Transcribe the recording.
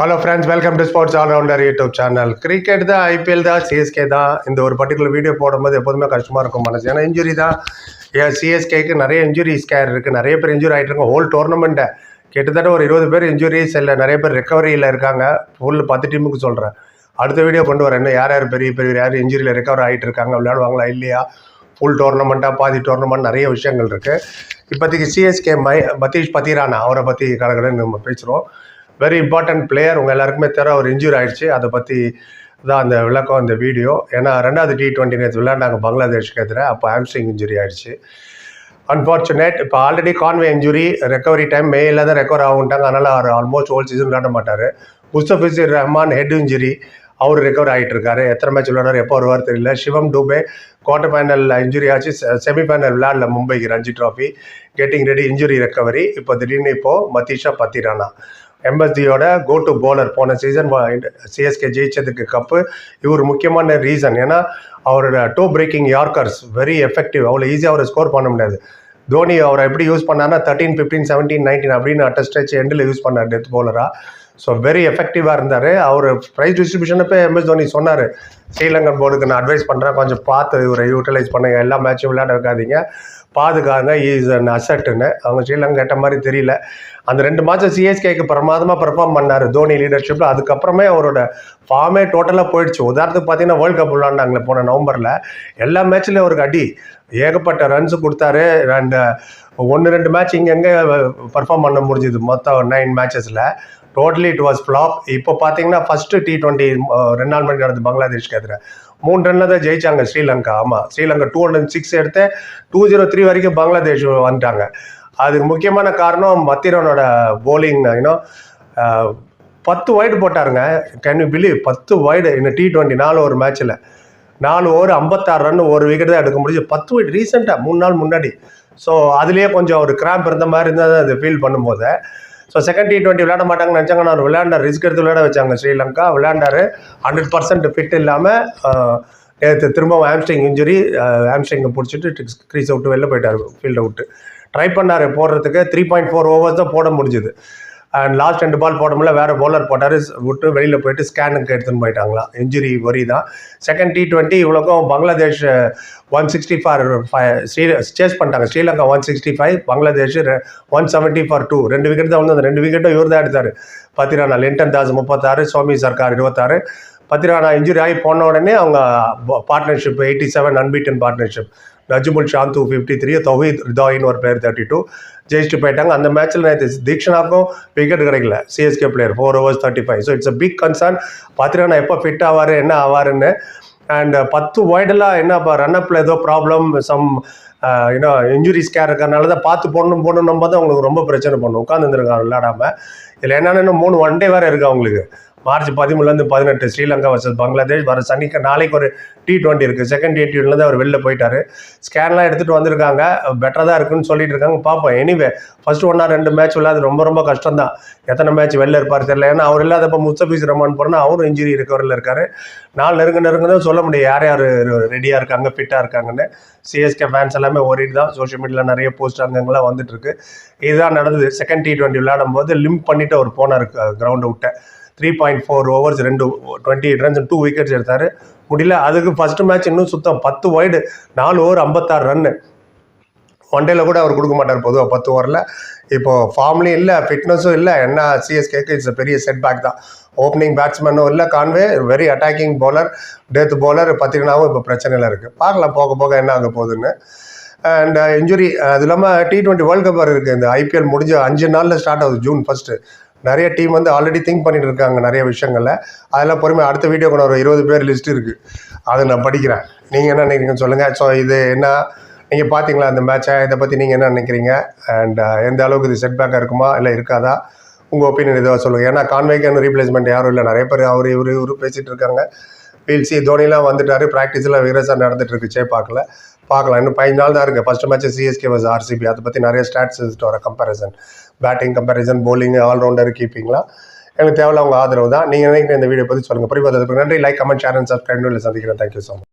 Hello friends welcome to sports allrounder YouTube channel cricket தான் IPL தான் CSK தான். இந்த ஒரு பர்டிகுலர் வீடியோ போடும்போது எப்போதுமே கஷ்டமாக இருக்கும் மனசு. ஏன்னா இன்ஜுரி தான். ஏன் சிஎஸ்கேக்கு நிறைய இன்ஜுரி ஸ்கேர் இருக்குது நிறைய பேர் இன்ஜுரி ஆகிட்டு இருக்காங்க. ஹோல் டோர்னமெண்ட்டை கிட்டத்தட்ட ஒரு இருபது பேர் இன்ஜுரிஸ் இல்லை நிறைய பேர் ரெக்கவரியில் இருக்காங்க. ஃபுல் பத்து டீமுக்கு சொல்கிறேன் அடுத்த வீடியோ கொண்டு வரேன். இன்னும் யார் யார் பெரிய பெரிய யார் இன்ஜுரியில் ரெக்கவர் ஆகிட்டு இருக்காங்க விளையாடுவாங்களா இல்லையா? ஃபுல் டோர்னமெண்ட்டாக பாதி டோர்னமெண்ட் நிறைய விஷயங்கள் இருக்குது இப்போதைக்கு சிஎஸ்கே மை பத்தீஷ் பத்திரானா அவரை பற்றி கடற்கடன்னு நம்ம பேசுகிறோம் வெரி இம்பார்ட்டன்ட் பிளேயர் உங்கள் எல்லாருக்குமே தெரியும் அவர் இன்ஜூரி ஆயிடுச்சு. அதை பற்றி தான் அந்த விளக்கம் அந்த வீடியோ ஏன்னா ரெண்டாவது டி டுவெண்ட்டி நேற்று விளையாண்டாங்க பங்களாதேஷ்க்கு எதிராக அப்போ ஆம்சிங் இன்ஜுரி ஆயிடுச்சு. அன்ஃபார்ச்சுனேட் இப்போ already Conway injury recovery time மேயில் தான் ரெக்கவர் ஆகுன்ட்டாங்க அதனால் அவர் ஆல்மோஸ்ட் ஹோல் சீசன் விளையாட மாட்டார். முஸ்தபிசிர் ரஹ்மான் ஹெட் இன்ஜுரி அவர் ரெக்கவர் ஆகிட்டு இருக்காரு. எத்தனை மேட்ச் விளையாடுறாரு எப்போ வருவார் தெரியல. Shivam Dube quarter final injury ஆச்சு. செமி ஃபைனல் விளையாடல மும்பைக்கு Ranji trophy getting ready injury recovery இப்போ திடீர்னு இப்போது மதீஷா பத்திரானா. எம்பஸ்தியோட கோ டு போலர் போன சீசன் சிஎஸ்கே ஜெயிச்சதுக்கு கப்பு இவர் முக்கியமான ரீசன் ஏன்னா அவரோட toe breaking yorkers very effective அவ்வளோ ஈஸியாக அவரை ஸ்கோர் பண்ண முடியாது. தோனி அவரை எப்படி யூஸ் பண்ணார்னா தேர்ட்டீன் ஃபிஃப்டீன் செவன்டீன் நைன்டீன் அப்படின்னு அட்ட ஸ்ட்ரெச் எண்டில் யூஸ் பண்ணார் டெத் போலராக ஸோ வெரி எஃபெக்டிவாக இருந்தார். அவர் ப்ரைஸ் டிஸ்ட்ரிபியூஷனப்போ எம்எஸ் தோனி சொன்னார். ஸ்ரீலங்கன் போர்டுக்கு நான் அட்வைஸ் பண்ணுறேன் கொஞ்சம் பார்த்து இவரை யூட்டிலைஸ் பண்ணுங்க. எல்லா மேட்சும் விளையாட வைக்காதீங்க. பாதுகாங்க. இஸ் அன் அசட்டுன்னு அவங்க ஸ்ரீலங்கா கேட்ட மாதிரி தெரியல. அந்த ரெண்டு மாதம் சிஎஸ்கேக்கு பிரமாதமாக பெர்ஃபார்ம் பண்ணார். தோனி லீடர்ஷிப்பில் அதுக்கப்புறமே அவரோட ஃபார்மே டோட்டலாக போயிடுச்சு. உதாரணத்துக்கு பார்த்தீங்கன்னா வேர்ல்டு கப் விளாண்டாங்களே போன நவம்பரில். எல்லா மேட்ச்லேயும் அவருக்கு அடி. ஏகப்பட்ட ரன்ஸ் கொடுத்தாரு. அண்ட் ஒன்று ரெண்டு மேட்ச் இங்கங்கே பர்ஃபார்ம் பண்ண முடிஞ்சுது. மொத்தம் நைன் மேட்சஸில் டோட்டலி இட் வாஸ் ஃப்ளாப் இப்போ பார்த்தீங்கன்னா ஃபஸ்ட்டு டி டுவெண்ட்டி ரெண்டு நாள் மணி நடந்து பங்களாதேஷ்க்கு எதிராக மூணு ரன்னில் தான் ஜெயிச்சாங்க ஸ்ரீலங்கா. ஆமாம் ஸ்ரீலங்கா டூ ஹண்ட்ரட் சிக்ஸ் எடுத்து டூ ஜீரோ த்ரீ வரைக்கும் பங்களாதேஷ் வந்துட்டாங்க. அதுக்கு முக்கியமான காரணம் மத்திரனோட போலிங் இன்னும் பத்து வைடு போட்டாருங்க. கேன் யூ பிலீவ் பத்து வைடு இன்னும் டி டுவெண்ட்டி நாலு ஒரு மேட்ச்சில் நாலு ஓவர் ஐம்பத்தாறு ரன் ஒரு விக்கெட் தான் எடுக்க முடிஞ்சு. பத்து வைடு ரீசெண்டாக மூணு நாள் முன்னாடி. ஸோ அதுலேயே கொஞ்சம் ஒரு கிராம்ப் இருந்த மாதிரி இருந்தால் தான் அது ஃபீல் பண்ணும்போது. ஸோ செகண்ட் டி டுவெண்ட்டி விளையாட மாட்டாங்கன்னு நினச்சாங்க. அவர் விளையாண்டார் ரிஸ்க் எடுத்து விளையாட வச்சாங்க. ஸ்ரீலங்கா விளையாண்டாரு. ஹண்ட்ரட் பர்சன்ட் ஃபிட் இல்லாமல் நேற்று திரும்பவும் ஆம்ஸ்டிங் இன்ஜுரி ஆம்ஸ்டிங்கை பிடிச்சிட்டு க்ரீஸ் விட்டு வெளில போயிட்டார். ஃபீல்டை விட்டு. ட்ரை பண்ணார் போடுறதுக்கு. த்ரீ பாயிண்ட் ஃபோர் ஓவர்ஸ் தான் போட முடிஞ்சுது. அண்ட் லாஸ்ட் ரெண்டு பால் போட முடியல வேறு பவுலர் போட்டார் விட்டு வெளியில் போயிட்டு ஸ்கேனுக்கு எடுத்துன்னு போயிட்டாங்களாம் இன்ஜுரி வரி தான் second T twenty இவ்வளோக்கும் Bangladesh one sixty four five Sri chase பண்ணிட்டாங்க. Sri Lanka one sixty five Bangladesh one seventy four two ரெண்டு விக்கெட் தான் வந்து அந்த ரெண்டு விக்கெட்டும் இவர் தான் எடுத்தார். பத்திரானா லிண்டன் தாஸ் முப்பத்தாறு சோமி சர்க்கார் இருபத்தாறு. பத்திரானா இன்ஜுரி ஆகி போன உடனே அவங்க partnership eighty seven unbeaten partnership Najmul Shanto fifty three Towhid Hridoy ஒரு பிளேயர் தேர்ட்டி டூ ஜெயிச்சுட்டு போயிட்டாங்க. அந்த மேட்ச்சில் நேற்று தீக்ஷனாக்கும் விக்கெட் கிடைக்கல. CSK player four overs thirty five so it's a big concern பார்த்துட்டு எப்போ ஃபிட் ஆவார் என்ன ஆவாருன்னு. அண்ட் பத்து வைடெல்லாம் என்ன ரன்னப்பில் ஏதோ problem some you know injury scare இருக்கிறனால தான் பார்த்து போடணும் போடணும் தான் அவங்களுக்கு ரொம்ப பிரச்சனை பண்ணும். உட்காந்துருக்காங்க விளையாடாமல் இதில் என்னென்ன மூணு ஒன் டே வேறு இருக்குது அவங்களுக்கு. மார்ச் பதிமூணுலேருந்து பதினெட்டு ஸ்ரீலங்கா வர்சஸ் பங்களாதேஷ். வர சனிக்கு நாளைக்கு ஒரு டி டுவெண்ட்டி இருக்குது செகண்ட் டி டுவெண்ட்டிலேருந்து அவர் வெளில போயிட்டார். ஸ்கேன்லாம் எடுத்துகிட்டு வந்திருக்காங்க. பெட்டராக தான் இருக்குன்னு சொல்லிட்டு இருக்காங்க. பார்ப்போம். எனிவே ஃபர்ஸ்ட் ஒன்றா ரெண்டு மேட்ச் விளையாது ரொம்ப ரொம்ப கஷ்டம் தான் எத்தனை மேட்ச் வெளில இருப்பார் தெரியல. ஏன்னா அவர் இல்லாதப்போ முஸ்தபிஸ் ரமான் போனால் அவரும் இன்ஜுரி இருக்கவரில் இருக்கார். நாலு நெருங்க நெருங்க சொல்ல முடியும். யார் யார் ரெடியாக இருக்காங்க ஃபிட்டாக இருக்காங்கன்னு. சிஎஸ்கே ஃபேன்ஸ் எல்லாமே ஓரிட்டு தான். சோஷியல் மீடியாவில் நிறைய போஸ்ட் அங்கங்கெல்லாம் வந்துட்டு இருக்கு. இதுதான் நடந்தது. செகண்ட் டி டுவெண்ட்டி விளையாடும் போது லிம்ப் பண்ணிட்டு அவர் போனார் கிரவுண்டை விட்ட. த்ரீ பாயிண்ட் ஃபோர் ஓவர்ஸ் ரெண்டு twenty eight runs two wickets எடுத்தார். முடியல அதுக்கு ஃபஸ்ட்டு மேட்ச் இன்னும் சுத்தம் பத்து ஒய்டு நாலு ஓவர் ஐம்பத்தாறு ரன்னு ஒன் டேல கூட அவர் கொடுக்க மாட்டார் பொதுவாக பத்து ஓவரில் இப்போது ஃபார்ம்லேயும் இல்லை ஃபிட்னஸும் இல்லை என்ன சிஎஸ்கேக்கு இட்ஸ் பெரிய செட் பேக் தான் ஓப்பனிங் பேட்ஸ்மேனும் இல்லை Conway very attacking bowler death bowler பத்திரினாவும் இப்போ பிரச்சனையில் இருக்குது பார்க்கலாம் போக போக என்ன ஆக போகுதுன்னு. அண்ட் இன்ஜுரி uh, அது இல்லாமல் டி ட்வெண்ட்டி வேர்ல்டு கப் இருக்குது இந்த ஐபிஎல் முடிஞ்ச அஞ்சு நாளில் ஸ்டார்ட் ஆகுது ஜூன் ஃபஸ்ட்டு நிறைய டீம் வந்து ஆல்ரெடி திங்க் பண்ணிட்டு இருக்காங்க நிறைய விஷயங்களில். அதெல்லாம் பொறுமை அடுத்த வீடியோ கூட ஒரு இருபது பேர் லிஸ்ட் இருக்குது அதை நான் படிக்கிறேன். நீங்கள் என்ன நினைக்கிறீங்கன்னு சொல்லுங்கள் ஸோ இது என்ன? நீங்கள் பார்த்தீங்களா அந்த மேட்சை இதை பற்றி நீங்கள் என்ன நினைக்கிறீங்க? அண்ட் uh, எந்த அளவுக்கு இது செட் பேக்காக இருக்குமா? இல்லை இருக்காதா? உங்கள் ஒப்பீனியன் எதுவாக சொல்லுங்கள் ஏன்னா கான்வேக்கான ரீப்ளேஸ்மெண்ட் யாரும் இல்லை. நிறைய பேர் அவர் இவர் இவர் பேசிகிட்டு இருக்காங்க. பீல்சி தோனிலாம் வந்துட்டார். ப்ராக்டிஸ்லாம் வீரஸாக நடந்துட்டு இருக்கு. பார்க்கல. பார்க்கலாம். இன்னும் பதினஞ்சு நாள் தான் இருக்குது first match CSK vs RCB அதை பற்றி நிறைய ஸ்டாட்ஸ் வர comparison batting comparison bowling allrounder கீப்பிங்லாம் எனக்கு தேவையில்ல உங்கள் ஆதரவு தான். நீங்கள் நினைக்கிற இந்த வீடியோ பற்றி சொல்லுங்கள் புரியாது நன்றி. Like comment share and subscribe சந்திக்கிறேன். Thank you so much